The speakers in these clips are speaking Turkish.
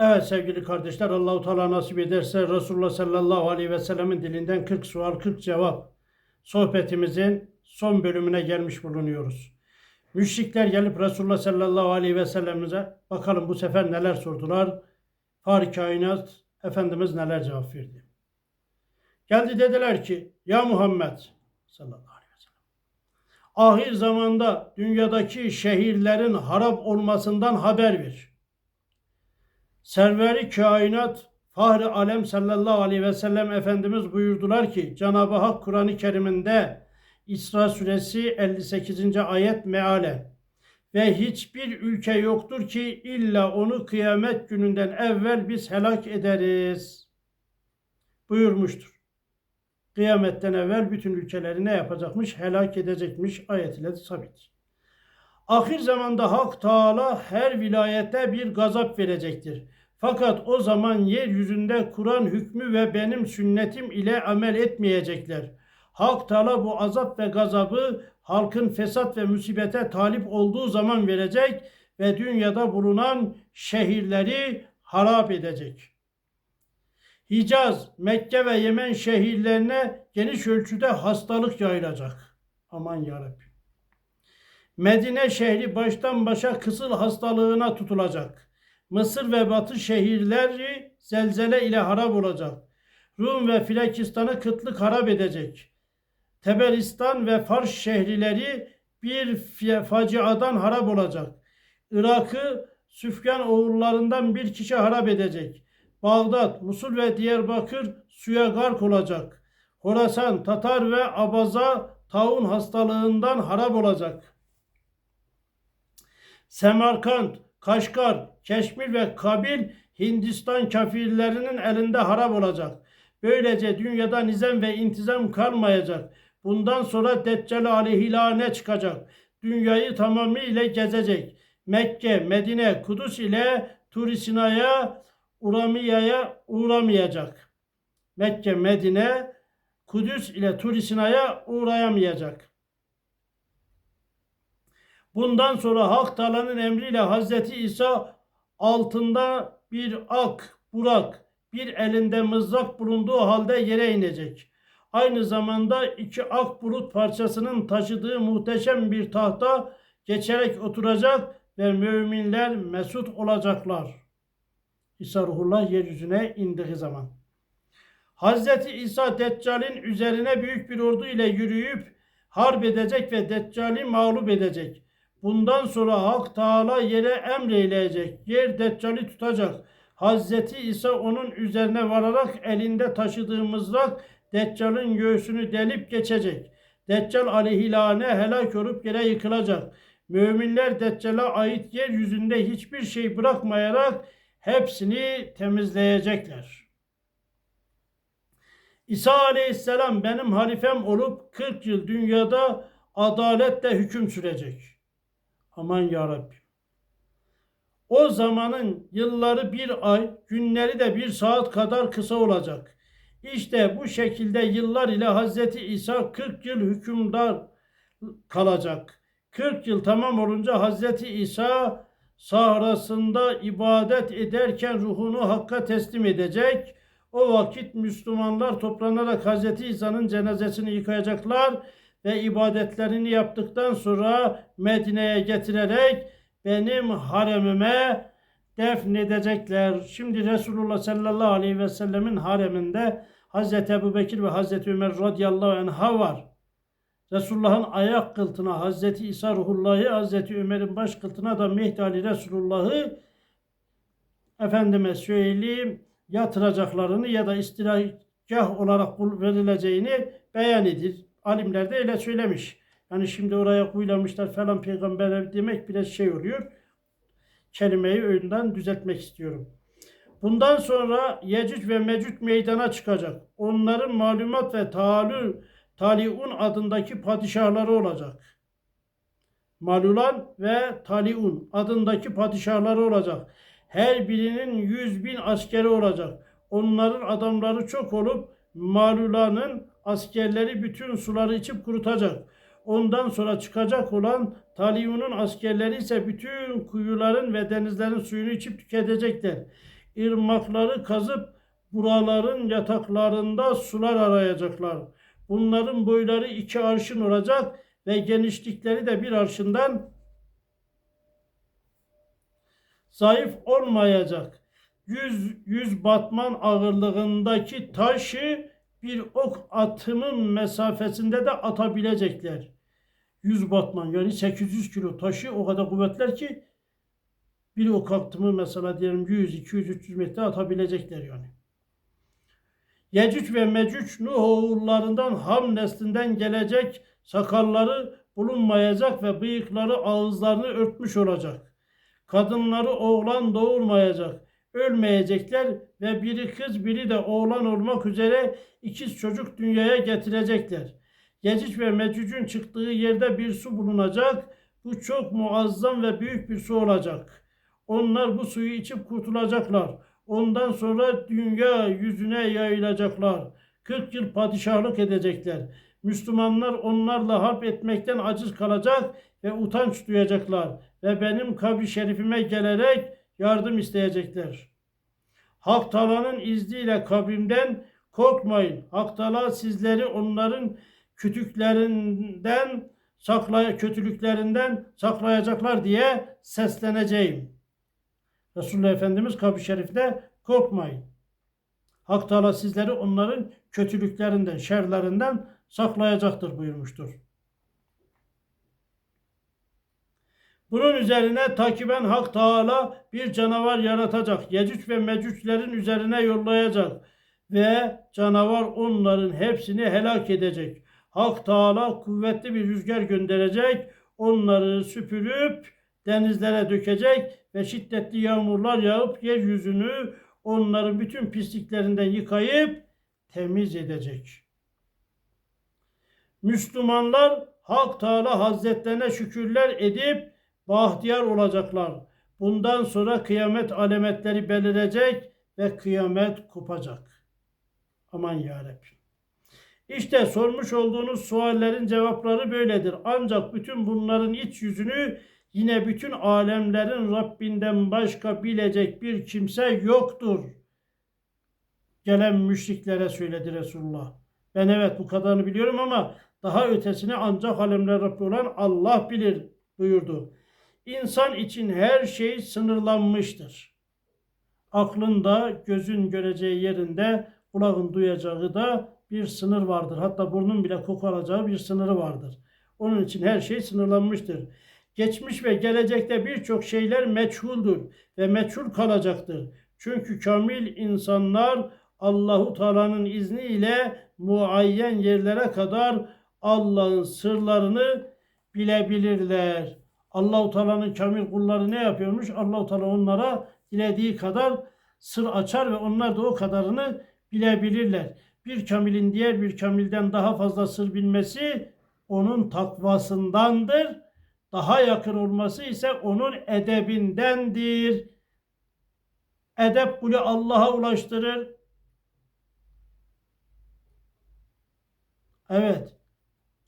Evet sevgili kardeşler Allahu Teala nasip ederse Resulullah sallallahu aleyhi ve sellemin dilinden 40 sual 40 cevap sohbetimizin son bölümüne gelmiş bulunuyoruz. Müşrikler gelip Resulullah sallallahu aleyhi ve sellemize bakalım bu sefer neler sordular. Fahri kainat Efendimiz neler cevap verdi. Geldi dediler ki ya Muhammed sallallahu aleyhi ve sellem ahir zamanda dünyadaki şehirlerin harap olmasından haber ver. Serveri kainat Fahri Alem sallallahu aleyhi ve sellem Efendimiz buyurdular ki Cenab-ı Hak Kur'an-ı Kerim'inde İsra suresi 58. ayet meale ve hiçbir ülke yoktur ki illa onu kıyamet gününden evvel biz helak ederiz buyurmuştur. Kıyametten evvel bütün ülkeleri ne yapacakmış? Helak edecekmiş ayet sabit. Ahir zamanda Hak Teala her vilayete bir gazap verecektir. Fakat o zaman yeryüzünde Kur'an hükmü ve benim sünnetim ile amel etmeyecekler. Hak Teala bu azap ve gazabı halkın fesat ve musibete talip olduğu zaman verecek ve dünyada bulunan şehirleri harap edecek. Hicaz, Mekke ve Yemen şehirlerine geniş ölçüde hastalık yayılacak. Aman yarabbim. Medine şehri baştan başa kısıl hastalığına tutulacak. Mısır ve Batı şehirleri zelzele ile harap olacak. Rum ve Frakistan'ı kıtlık harap edecek. Teberistan ve Fars şehirleri bir faciadan harap olacak. Irak'ı Süfyan oğullarından bir kişi harap edecek. Bağdat, Musul ve Diyarbakır suya gark olacak. Horasan, Tatar ve Abaza taun hastalığından harap olacak. Semerkant, Kaşgar, Keşmir ve Kabil Hindistan kafirlerinin elinde harap olacak. Böylece dünyada nizam ve intizam kalmayacak. Bundan sonra Deccal aleyhilâne çıkacak. Dünyayı tamamıyla gezecek. Mekke, Medine, Kudüs ile Turisina'ya, Uramiya'ya uğramayacak. Mekke, Medine, Kudüs ile Turisina'ya uğrayamayacak. Bundan sonra Hak Teala'nın emriyle Hazreti İsa altında bir ak, burak, bir elinde mızrak bulunduğu halde yere inecek. Aynı zamanda iki ak bulut parçasının taşıdığı muhteşem bir tahta geçerek oturacak ve müminler mesut olacaklar. İsa ruhullah yeryüzüne indiği zaman. Hazreti İsa Deccal'in üzerine büyük bir ordu ile yürüyüp harp edecek ve Deccal'i mağlup edecek. Bundan sonra Hak Teala yere emreyleyecek. Yer Deccal'i tutacak. Hazreti İsa onun üzerine vararak elinde taşıdığı mızrak Deccal'ın göğsünü delip geçecek. Deccal aleyhilâne helak olup yere yıkılacak. Müminler Deccal'a ait yeryüzünde hiçbir şey bırakmayarak hepsini temizleyecekler. İsa aleyhisselam benim halifem olup 40 yıl dünyada adaletle hüküm sürecek. Aman ya Rabbi. O zamanın yılları bir ay, günleri de bir saat kadar kısa olacak. İşte bu şekilde yıllar ile Hazreti İsa 40 yıl hükümdar kalacak. 40 yıl tamam olunca Hazreti İsa sahrasında ibadet ederken ruhunu Hakk'a teslim edecek. O vakit Müslümanlar toplanarak Hazreti İsa'nın cenazesini yıkayacaklar ve ibadetlerini yaptıktan sonra Medine'ye getirerek benim haremime defnedecekler. Şimdi Resulullah sallallahu aleyhi ve sellemin hareminde Hazreti Ebu Bekir ve Hazreti Ömer radıyallahu anh'a var. Resulullah'ın ayak kıltına Hazreti İsa ruhullahı, Hazreti Ömer'in baş kıltına da Mehdi Ali Resulullah'ı efendime söyleyeyim yatıracaklarını ya da istiragah olarak verileceğini beyan edir. Alimler de öyle söylemiş. Yani şimdi oraya kuylamışlar falan peygamber demek biraz şey oluyor. Kelimeyi önden düzeltmek istiyorum. Bundan sonra Yecüc ve Mecüc meydana çıkacak. Onların malumat ve talü, Taliun adındaki padişahları olacak. Malulan ve Taliun adındaki padişahları olacak. Her birinin yüz bin askeri olacak. Onların adamları çok olup Malulan'ın askerleri bütün suları içip kurutacak. Ondan sonra çıkacak olan Taliyun'un askerleri ise bütün kuyuların ve denizlerin suyunu içip tüketecekler. ırmakları kazıp buraların yataklarında sular arayacaklar. Bunların boyları iki arşın olacak ve genişlikleri de bir arşından zayıf olmayacak. Yüz, yüz batman ağırlığındaki taşı bir ok atımın mesafesinde de atabilecekler. Yüz batman yani 800 kilo taşı o kadar kuvvetler ki bir ok atımı mesela diyelim 100, 200, 300 metre atabilecekler yani. Yecüc ve Mecüc Nuh oğullarından Ham neslinden gelecek sakalları bulunmayacak ve bıyıkları ağızlarını örtmüş olacak. Kadınları oğlan doğurmayacak, ölmeyecekler ve biri kız biri de oğlan olmak üzere ikiz çocuk dünyaya getirecekler. Yecüc ve Mecüc'ün çıktığı yerde bir su bulunacak. Bu çok muazzam ve büyük bir su olacak. Onlar bu suyu içip kurtulacaklar. Ondan sonra dünya yüzüne yayılacaklar. 40 yıl padişahlık edecekler. Müslümanlar onlarla harp etmekten aciz kalacak ve utanç duyacaklar ve benim kabri şerifime gelerek yardım isteyecekler. Hak Tala'nın izniyle kabrimden korkmayın. Hak Tala sizleri onların kütüklerinden saklay kötülüklerinden saklayacaklar diye sesleneceğim. Resulullah Efendimiz kabri şerifte korkmayın. Hak Teala sizleri onların kötülüklerinden, şerlerinden saklayacaktır buyurmuştur. Bunun üzerine takiben Hak Teala bir canavar yaratacak. Yecüc ve Mecüclerin üzerine yollayacak ve canavar onların hepsini helak edecek. Hak Teala kuvvetli bir rüzgar gönderecek. Onları süpürüp denizlere dökecek ve şiddetli yağmurlar yağıp yeryüzünü onların bütün pisliklerinden yıkayıp temiz edecek. Müslümanlar Hak Teala Hazretlerine şükürler edip bahtiyar olacaklar. Bundan sonra kıyamet alametleri belirecek ve kıyamet kopacak. Aman yarabbim. İşte sormuş olduğunuz suallerin cevapları böyledir. Ancak bütün bunların iç yüzünü yine bütün alemlerin Rabbinden başka bilecek bir kimse yoktur. Gelen müşriklere söyledi Resulullah. Ben evet bu kadarını biliyorum ama daha ötesini ancak alemler Rabbi olan Allah bilir buyurdu. İnsan için her şey sınırlanmıştır. Aklında, gözün göreceği yerinde, kulağın duyacağı da bir sınır vardır. Hatta burnun bile koku alacağı bir sınırı vardır. Onun için her şey sınırlanmıştır. Geçmiş ve gelecekte birçok şeyler meçhuldür ve meçhul kalacaktır. Çünkü kamil insanlar Allahu Teala'nın izniyle muayyen yerlere kadar Allah'ın sırlarını bilebilirler. Allahu Teala'nın kamil kulları ne yapıyormuş? Allahu Teala onlara dilediği kadar sır açar ve onlar da o kadarını bilebilirler. Bir kamilin diğer bir kamilden daha fazla sır bilmesi onun takvasındandır. Daha yakın olması ise onun edebindendir. Edep kulü Allah'a ulaştırır. Evet.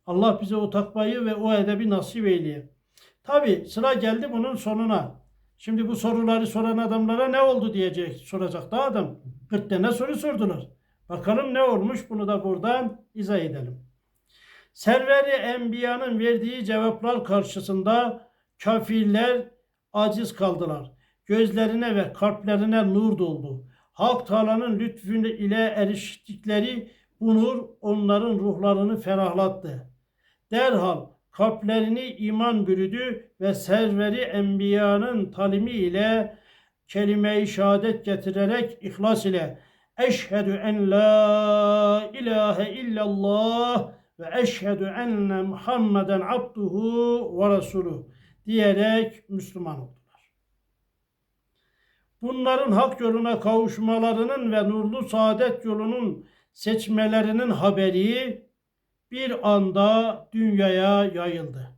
Allah bize o takvayı ve o edebi nasip eyleye. Tabi sıra geldi bunun sonuna. Şimdi bu soruları soran adamlara ne oldu diyecek soracak da adam. 40 tane soru sordular. Bakalım ne olmuş bunu da buradan izah edelim. Serveri Enbiya'nın verdiği cevaplar karşısında kafirler aciz kaldılar. Gözlerine ve kalplerine nur doldu. Hak Teala'nın lütfü ile eriştikleri bu nur onların ruhlarını ferahlattı. Derhal kalplerini iman bürüdü ve serveri enbiyanın talimi ile kelime-i şehadet getirerek ihlas ile eşhedü en la ilahe illallah ve eşhedü enne Muhammeden abduhu ve resuluh diyerek Müslüman oldular. Bunların hak yoluna kavuşmalarının ve nurlu saadet yolunun seçmelerinin haberi bir anda dünyaya yayıldı.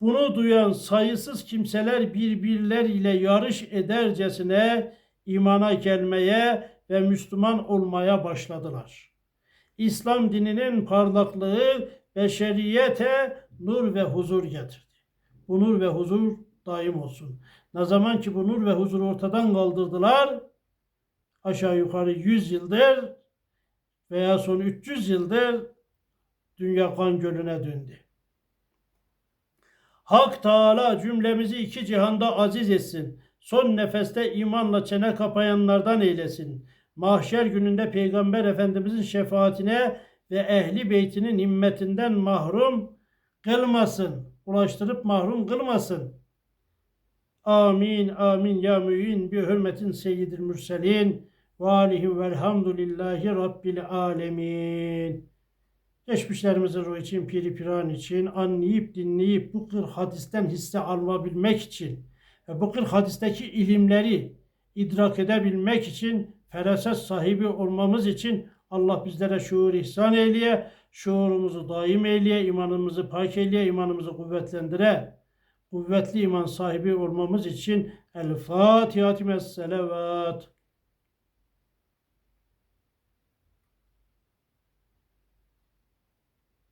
Bunu duyan sayısız kimseler birbirleriyle yarış edercesine imana gelmeye ve Müslüman olmaya başladılar. İslam dininin parlaklığı beşeriyete nur ve huzur getirdi. Bu nur ve huzur daim olsun. Ne zaman ki bu nur ve huzuru ortadan kaldırdılar, aşağı yukarı 100 yıldır veya son 300 yıldır dünya kan gölüne döndü. Hak Teala cümlemizi iki cihanda aziz etsin. Son nefeste imanla çene kapayanlardan eylesin. Mahşer gününde Peygamber Efendimizin şefaatine ve ehli beytinin himmetinden mahrum kılmasın. Ulaştırıp mahrum kılmasın. Amin amin ya mü'in bi hürmetin seyyidil mürselin ve alihim velhamdülillahi rabbil alemin. Geçmişlerimizin ruhu için, piri piran için, anlayıp dinleyip bu kırk hadisten hisse alabilmek için ve bu kırk hadisteki ilimleri idrak edebilmek için, feraset sahibi olmamız için Allah bizlere şuur ihsan eyleye, şuurumuzu daim eyleye, imanımızı pak eyleye, imanımızı kuvvetlendire. Kuvvetli iman sahibi olmamız için El Fatiha Selavat.